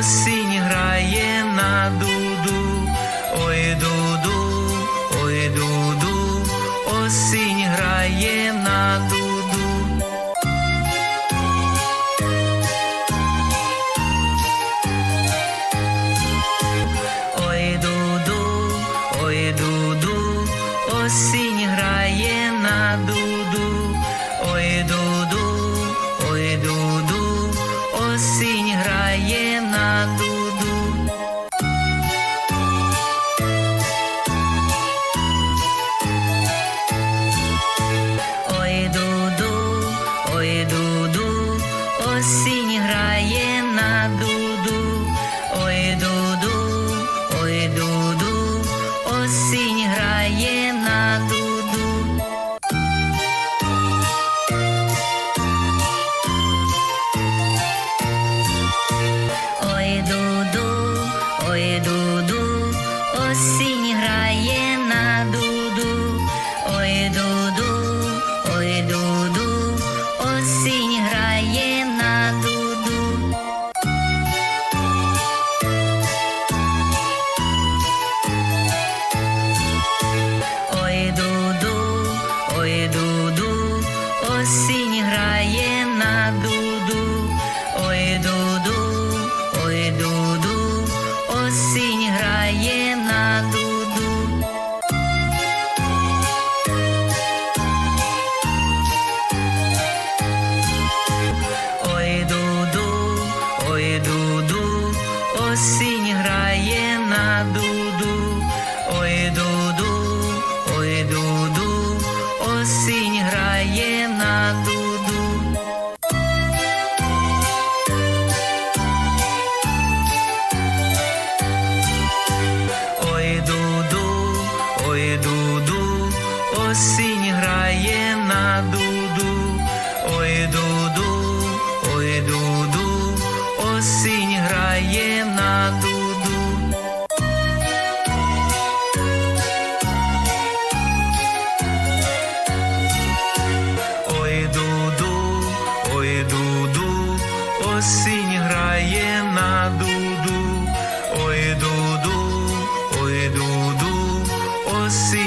осінь грає на дуду, ой дуду, ой дуду, осінь грає на дуду. boy, do. Ой, дуду, осінь грає на дуду, ой, дуду, ой, дуду, осінь грає на дуду. Ой, дуду, ой, дуду, осінь. осінь грає на дуду, ой дуду, ой дуду, осінь грає на дуду. Ой дуду, ой дуду, осінь грає на дуду, ой дуду, ой дуду, осінь.